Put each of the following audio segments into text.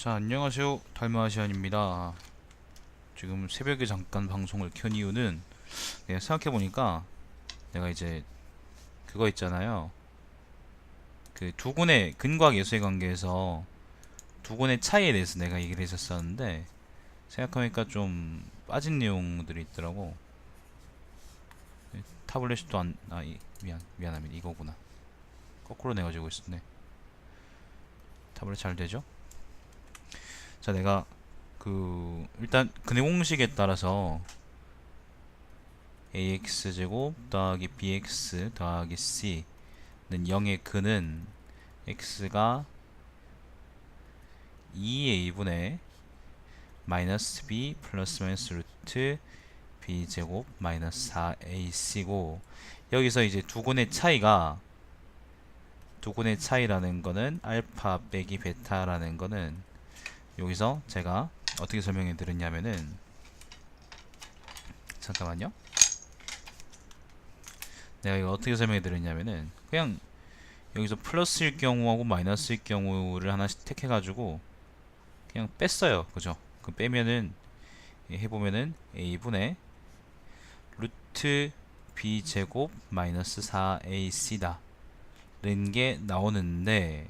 자 안녕하세요. 달마시안입니다. 지금 새벽에 잠깐 방송을 켠 이유는 내가 생각해보니까 내가 이제 그거 있잖아요. 그 두 군의 근과학 예수의 관계에서 두 군의 차이에 대해서 내가 얘기를 했었었는데 생각해보니까 좀 빠진 내용들이 있더라고. 네, 타블렛이 또 안.. 아 이, 미안 미안합니다. 이거구나. 거꾸로 내가지고 있었네. 타블렛 잘 되죠? 자 내가 그 일단 근의 공식에 따라서 ax 제곱 더하기 bx 더하기 c는 0의 근은 x가 2a분의 마이너스 b 플러스 마이너스 루트 b 제곱 마이너스 4ac고 여기서 이제 두 군의 차이가 두 군의 차이라는 거는 알파 빼기 베타라는 거는 여기서 제가 어떻게 설명해 드렸냐면은 잠깐만요. 내가 이거 어떻게 설명해 드렸냐면은 그냥 여기서 플러스일 경우하고 마이너스일 경우를 하나씩 택해 가지고 그냥 뺐어요. 그죠? 그 빼면은 해보면은 a분의 루트 b 제곱 마이너스 4ac다 는게 나오는데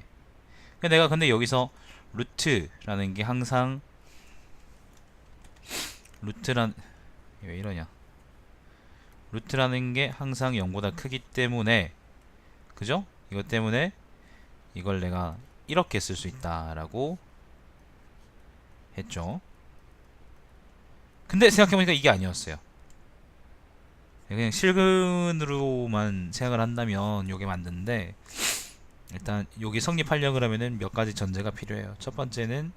내가 근데 여기서 루트라는 게 항상 루트란 왜 이러냐 루트라는 게 항상 0보다 크기 때문에 그죠? 이것 때문에 이걸 내가 이렇게 쓸 수 있다라고 했죠. 근데 생각해보니까 이게 아니었어요. 그냥 실근으로만 생각을 한다면 요게 맞는데 일단 여기 성립하려고 하면은 몇 가지 전제가 필요해요. 첫 번째는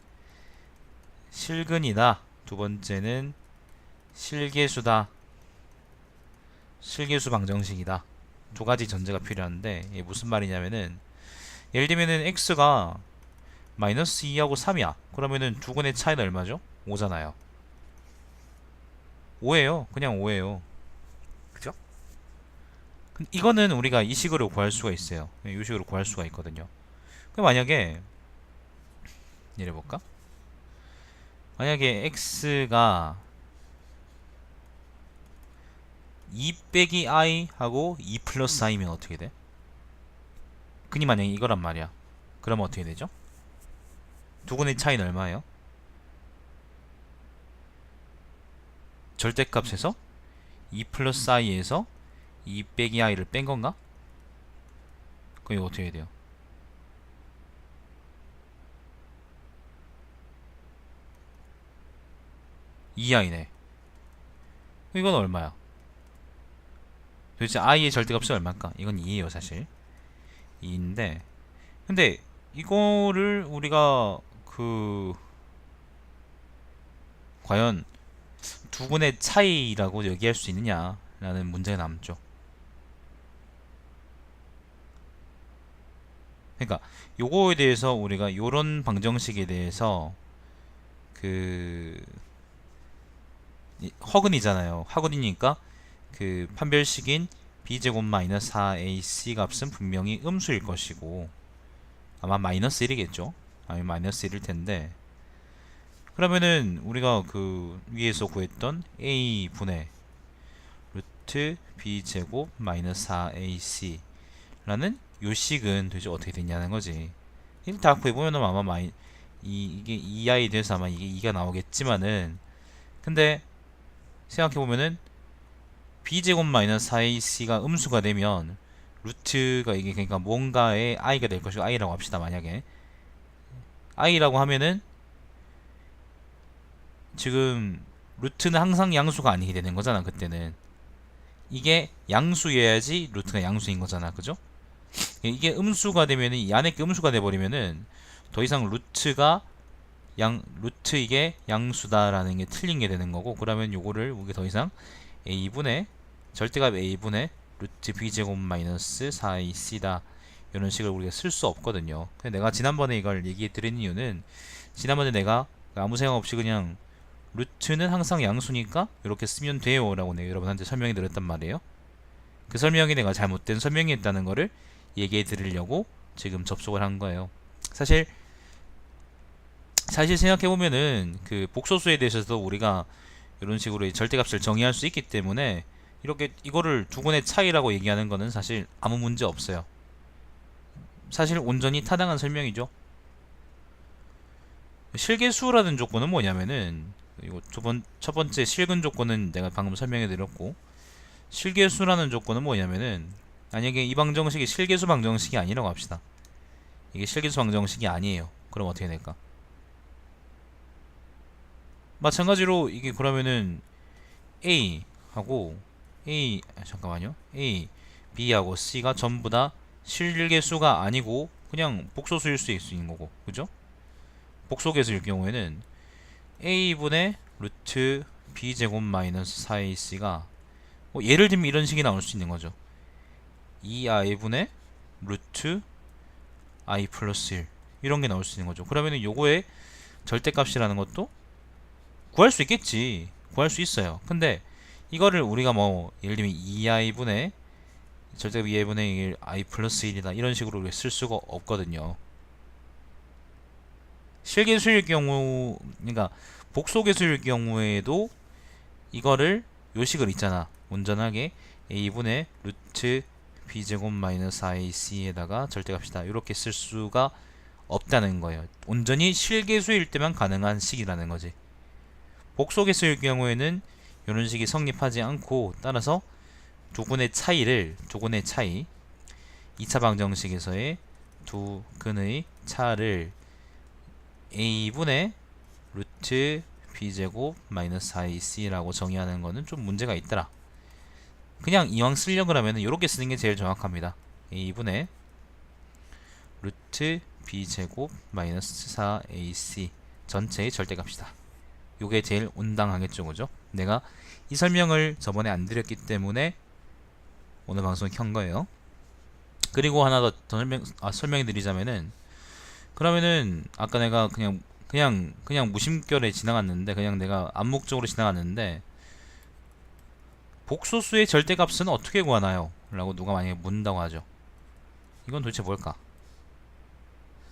실근이다. 두 번째는 실계수다. 실계수 방정식이다. 두 가지 전제가 필요한데 이게 무슨 말이냐면은 예를 들면은 x가 마이너스 2하고 3이야. 그러면은 두 근의 차이는 얼마죠? 5잖아요. 5예요. 그냥 5예요. 이거는 우리가 이 식으로 구할 수가 있어요. 이 식으로 구할 수가 있거든요. 그럼 만약에 이래 볼까? 만약에 x가 2 빼기 i 하고 2 플러스 i면 어떻게 돼? 그니 만약에 이거란 말이야. 그러면 어떻게 되죠? 두 군의 차이는 얼마예요? 절대값에서 2 플러스 i에서 2 빼기 i를 뺀 건가? 그럼 이거 어떻게 돼요? 이 i네. 이건 얼마야? 도대체 i의 절대값이 얼마일까? 이건 2예요, 사실. 2인데 근데 이거를 우리가 그 과연 두 군의 차이라고 얘기할 수 있느냐라는 문제가 남죠. 그러니까 요거에 대해서 우리가 요런 방정식에 대해서 그 이- 허근이잖아요. 허근이니까 그 판별식인 b제곱 마이너스 4ac 값은 분명히 음수일 것이고 아마 마이너스 1이겠죠. 아니 마이너스 1일 텐데 그러면은 우리가 그 위에서 구했던 a 분의 루트 b 제곱 마이너스 4ac 라는 요 식은 도대체 어떻게 되냐는 거지. 이다 구해보면은 아마 마이 이 이게 2i 돼서 아마 이게 2가 나오겠지만은 근데 생각해보면은 b제곱 마이너스 4ac가 음수가 되면 루트가 이게 그러니까 뭔가의 i가 될 것이고 i라고 합시다 만약에 i라고 하면은 지금 루트는 항상 양수가 아니게 되는 거잖아 그때는 이게 양수여야지 루트가 양수인 거잖아 그죠? 이게 음수가 되면은 이 안에 게 음수가 돼 버리면은 더 이상 루트가 양 루트 이게 양수다라는 게 틀린 게 되는 거고 그러면 요거를 우리가 더 이상 a분의 절대값 a분의 루트 b제곱 마이너스 4ac다 이런 식을 우리가 쓸 수 없거든요. 근데 내가 지난번에 이걸 얘기해 드린 이유는 지난번에 내가 아무 생각 없이 그냥 루트는 항상 양수니까 이렇게 쓰면 돼요 라고 내가 여러분한테 설명해 드렸단 말이에요. 그 설명이 내가 잘못된 설명이었다는 거를 얘기해 드리려고 지금 접속을 한 거예요. 사실 사실 생각해 보면은 그 복소수에 대해서도 우리가 이런 식으로 절대값을 정의할 수 있기 때문에 이렇게 이거를 두 군의 차이라고 얘기하는 거는 사실 아무 문제 없어요. 사실 온전히 타당한 설명이죠. 실계수라는 조건은 뭐냐면은 이거 두번 첫 번째 실근 조건은 내가 방금 설명해 드렸고 실계수라는 조건은 뭐냐면은 만약에 이 방정식이 실계수 방정식이 아니라고 합시다. 이게 실계수 방정식이 아니에요. 그럼 어떻게 될까? 마찬가지로 이게 그러면은 A 하고 A 아, 잠깐만요. A, B하고 C가 전부 다 실계수가 아니고 그냥 복소수일 수 있는 거고, 그죠? 복소계수일 경우에는 A분의 루트 B 제곱 마이너스 4AC가 뭐 예를 들면 이런 식이 나올 수 있는 거죠. 2i분의 루트 i 플러스 1 이런 게 나올 수 있는 거죠. 그러면은 요거의 절대값이라는 것도 구할 수 있겠지. 구할 수 있어요. 근데 이거를 우리가 뭐 예를 들면 2i분의 절대값 2i분의 1 i 플러스 1이다 이런 식으로 쓸 수가 없거든요. 실계수일 경우 그러니까 복소계수일 경우에도 이거를 요식을 있잖아. 온전하게 a분의 루트 b제곱 마이너스 4ac에다가 절대값이다. 이렇게 쓸 수가 없다는 거예요. 온전히 실계수일 때만 가능한 식이라는 거지. 복소계수일 경우에는 이런 식이 성립하지 않고 따라서 조근의 차이를 조근의 차이 2차 방정식에서의 두 근의 차를 a분의 루트 b제곱 마이너스 4ac라고 정의하는 거는 좀 문제가 있더라. 그냥 이왕 쓰려고 하면 이렇게 쓰는 게 제일 정확합니다. a분의 루트 b제곱 마이너스 4ac 전체의 절대값이다. 요게 제일 온당하겠죠, 그죠? 내가 이 설명을 저번에 안 드렸기 때문에 오늘 방송 켠 거예요. 그리고 하나 더, 더 설명, 아, 설명해 드리자면은 그러면은 아까 내가 그냥 그냥 그냥 무심결에 지나갔는데 그냥 내가 암묵적으로 지나갔는데 복소수의 절대값은 어떻게 구하나요? 라고 누가 만약에 묻는다고 하죠. 이건 도대체 뭘까?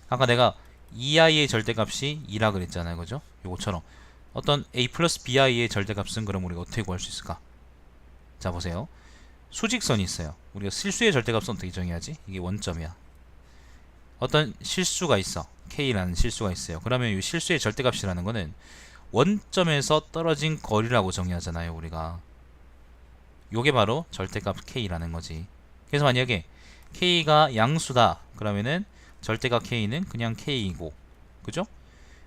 아까 내가 2i의 절대값이 2라 그랬잖아요. 그죠? 요거처럼 어떤 a 플러스 bi의 절대값은 그럼 우리가 어떻게 구할 수 있을까? 자 보세요. 수직선이 있어요. 우리가 실수의 절대값은 어떻게 정해야지? 이게 원점이야. 어떤 실수가 있어. k라는 실수가 있어요. 그러면 이 실수의 절대값이라는 거는 원점에서 떨어진 거리라고 정의하잖아요. 우리가. 요게 바로 절대값 k라는 거지. 그래서 만약에 k가 양수다. 그러면은 절대값 k는 그냥 k이고. 그죠?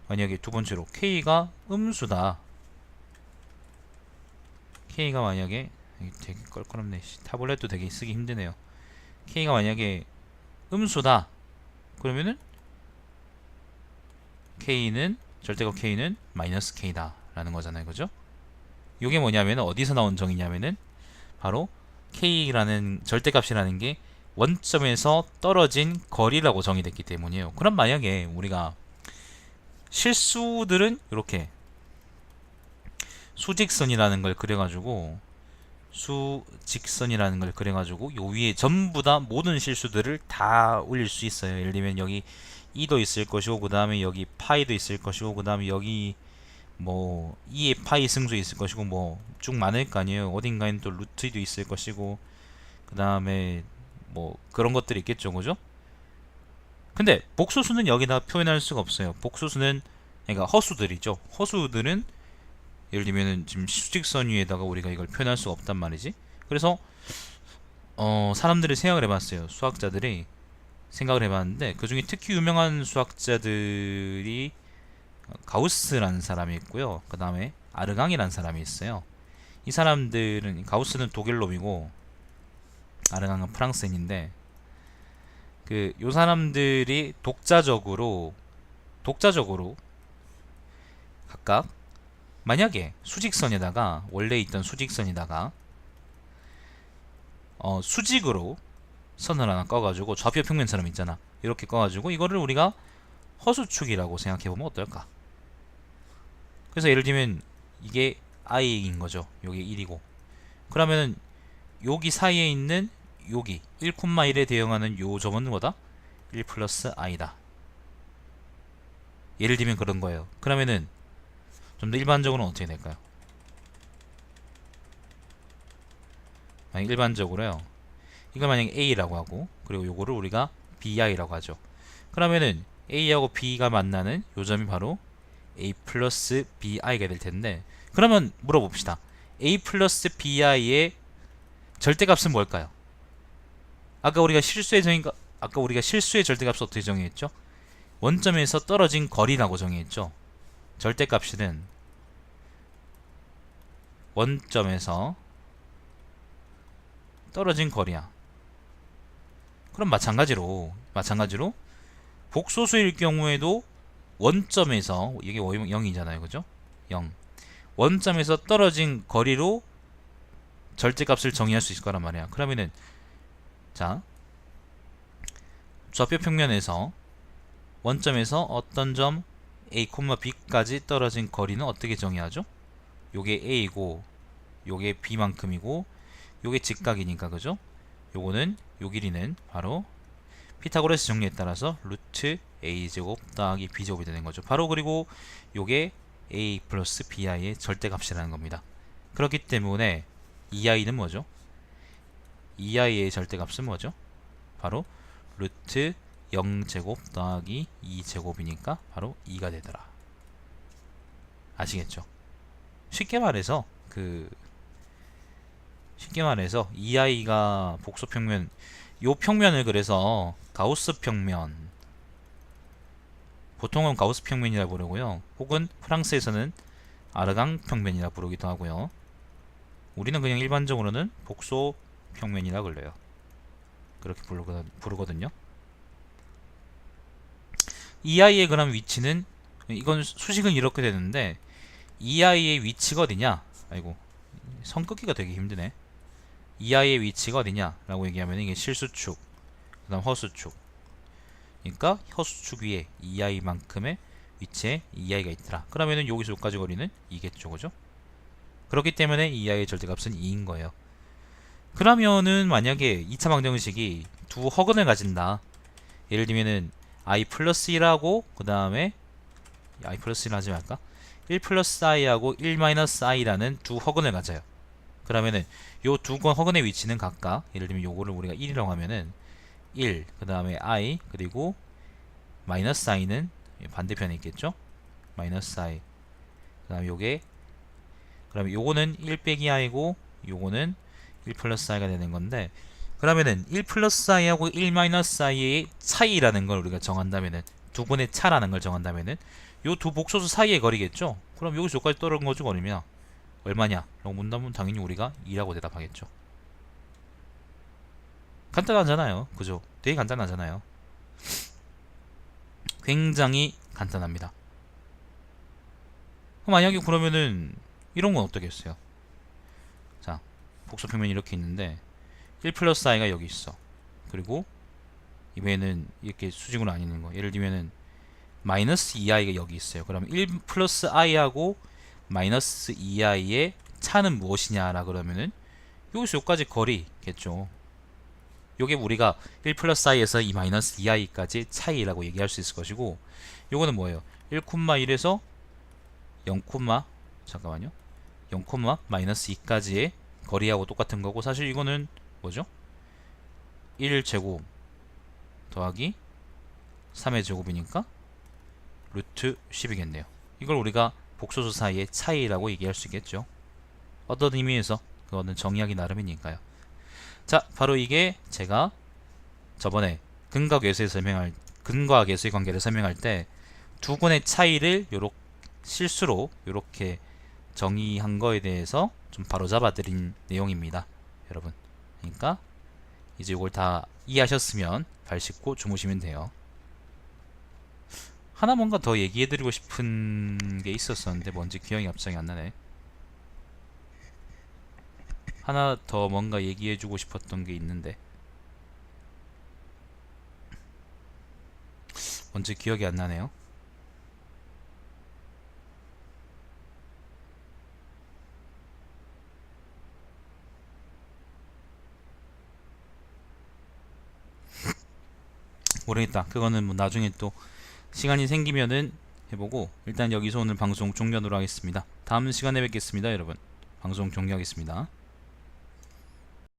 만약에 두 번째로 k가 음수다. k가 만약에 되게 껄끄럽네. 타블렛도 되게 쓰기 힘드네요. k가 만약에 음수다. 그러면은 k는 절대값 k는 마이너스 k다 라는 거잖아요. 그죠? 이게 뭐냐면 어디서 나온 정의냐면은 바로 k라는 절대값이라는 게 원점에서 떨어진 거리라고 정의됐기 때문이에요. 그럼 만약에 우리가 실수들은 이렇게 수직선이라는 걸 그려가지고 수직선이라는 걸 그려가지고 요 위에 전부 다 모든 실수들을 다 올릴 수 있어요. 예를 들면 여기 2도 있을 것이고 그 다음에 여기 파이도 있을 것이고 그 다음에 여기 뭐 2의 파이 승수 있을 것이고 뭐 쭉 많을 거 아니에요. 어딘가에는 또 루트도 있을 것이고 그 다음에 뭐 그런 것들이 있겠죠, 그죠? 근데 복소수는 여기다 표현할 수가 없어요. 복소수는 그러니까 허수들이죠. 허수들은 예를 들면은 지금 수직선 위에다가 우리가 이걸 표현할 수가 없단 말이지. 그래서 어 사람들이 생각을 해봤어요. 수학자들이 생각을 해봤는데 그 중에 특히 유명한 수학자들이 가우스라는 사람이 있고요. 그 다음에 아르강이라는 사람이 있어요. 이 사람들은 가우스는 독일 놈이고 아르강은 프랑스인인데 그 요 사람들이 독자적으로 독자적으로 각각 만약에 수직선에다가 원래 있던 수직선에다가 어, 수직으로 선을 하나 꺼가지고 좌표 평면처럼 있잖아 이렇게 꺼가지고 이거를 우리가 허수축이라고 생각해보면 어떨까 그래서 예를 들면 이게 i인 거죠 요게 1이고 그러면은 여기 사이에 있는 여기 1,1에 대응하는 요 점은 뭐다? 1 플러스 i다 예를 들면 그런 거예요. 그러면은 좀 더 일반적으로는 어떻게 될까요? 만약 일반적으로요. 이걸 만약에 A라고 하고 그리고 요거를 우리가 BI라고 하죠. 그러면은 A하고 B가 만나는 요 점이 바로 A 플러스 BI가 될 텐데 그러면 물어봅시다. A 플러스 BI의 절대값은 뭘까요? 아까 우리가 실수의 정의가 아까 우리가 실수의 절대값을 어떻게 정의했죠? 원점에서 떨어진 거리라고 정의했죠. 절대값은 원점에서 떨어진 거리야. 그럼 마찬가지로 마찬가지로 복소수일 경우에도 원점에서 이게 0이잖아요. 그죠? 0. 원점에서 떨어진 거리로 절대값을 정의할 수 있을 거란 말이야. 그러면은 자 좌표 평면에서 원점에서 어떤 점 A, B까지 떨어진 거리는 어떻게 정의하죠? 요게 A고 요게 B만큼이고 요게 직각이니까 그죠? 요거는 요 길이는 바로 피타고라스 정리에 따라서 루트 a제곱 더하기 b제곱이 되는 거죠. 바로 그리고 요게 a 플러스 bi의 절대값이라는 겁니다. 그렇기 때문에 2i는 뭐죠? 2i의 절대값은 뭐죠? 바로 루트 0제곱 더하기 2제곱이니까 바로 2가 되더라. 아시겠죠? 쉽게 말해서 그 쉽게 말해서 2i가 복소 평면 요 평면을 그래서 가우스 평면 보통은 가우스 평면이라 부르고요. 혹은 프랑스에서는 아르강 평면이라 부르기도 하고요. 우리는 그냥 일반적으로는 복소 평면이라 불러요. 그렇게 부르거든요. 2i의 그럼 위치는 이건 수식은 이렇게 되는데 2i의 위치가 어디냐? 아이고 성끄기가 되게 힘드네. 이하의 위치가 어디냐 라고 얘기하면 이게 실수축, 그 다음 허수축. 그러니까 허수축 위에 이하만큼의 위치에 이하가 있더라. 그러면은 여기서 여기까지 거리는 2겠죠, 그죠? 그렇기 때문에 이하의 절대값은 2인 거예요. 그러면은 만약에 2차 방정식이 두 허근을 가진다. 예를 들면은 i 플러스 1하고 그 다음에 i 플러스 1 하지 말까? 1 플러스 i하고 1 마이너스 i라는 두 허근을 가져요. 그러면은 요 두 건 허근의 위치는 각각 예를 들면 요거를 우리가 1이라고 하면은 1, 그 다음에 i, 그리고 마이너스 i는 반대편에 있겠죠? 마이너스 i. 그 다음에 요게 그러면 요거는 1 빼기 i고 요거는 1 플러스 i가 되는 건데 그러면은 1 플러스 i하고 1 마이너스 i의 차이라는 걸 우리가 정한다면은 두 분의 차라는 걸 정한다면은 요 두 복소수 사이의 거리겠죠? 그럼 여기서 여기까지 떨어진 거죠, 거리면 얼마냐? 라고 묻는다면 당연히 우리가 2라고 대답하겠죠. 간단하잖아요. 그죠? 되게 간단하잖아요. 굉장히 간단합니다. 만약에 그러면은 이런 건 어떻겠어요? 자, 복수 평면이 이렇게 있는데 1 플러스 i가 여기 있어. 그리고 이번에는 이렇게 수직으로 안 있는 거. 예를 들면은 마이너스 2i가 여기 있어요. 그럼 1 플러스 i하고 마이너스 2i의 차는 무엇이냐라 그러면은 여기서 여기까지 거리겠죠. 요게 우리가 1 플러스 i에서 2 마이너스 2i까지 차이라고 얘기할 수 있을 것이고 요거는 뭐예요? 1,1에서 0, 잠깐만요. 0, 마이너스 2까지의 거리하고 똑같은 거고 사실 이거는 뭐죠? 1제곱 더하기 3의 제곱이니까 루트 10이겠네요. 이걸 우리가 복소수 사이의 차이라고 얘기할 수 있겠죠. 어떤 의미에서 그거는 정의하기 나름이니까요. 자, 바로 이게 제가 저번에 근과 계수의 설명할 근과 계수의 관계를 설명할 때두 군의 차이를 요렇게 실수로 이렇게 정의한 거에 대해서 좀 바로 잡아드린 내용입니다. 여러분. 그러니까 이제 이걸 다 이해하셨으면 발 씻고 주무시면 돼요. 하나 뭔가 더 얘기해드리고 싶은 게 있었었는데 뭔지 기억이 갑자기 안 나네. 하나 더 뭔가 얘기해주고 싶었던 게 있는데 뭔지 기억이 안 나네요. 모르겠다. 그거는 뭐 나중에 또 시간이 생기면은 해보고 일단 여기서 오늘 방송 종료하도록 하겠습니다. 다음 시간에 뵙겠습니다, 여러분. 방송 종료하겠습니다.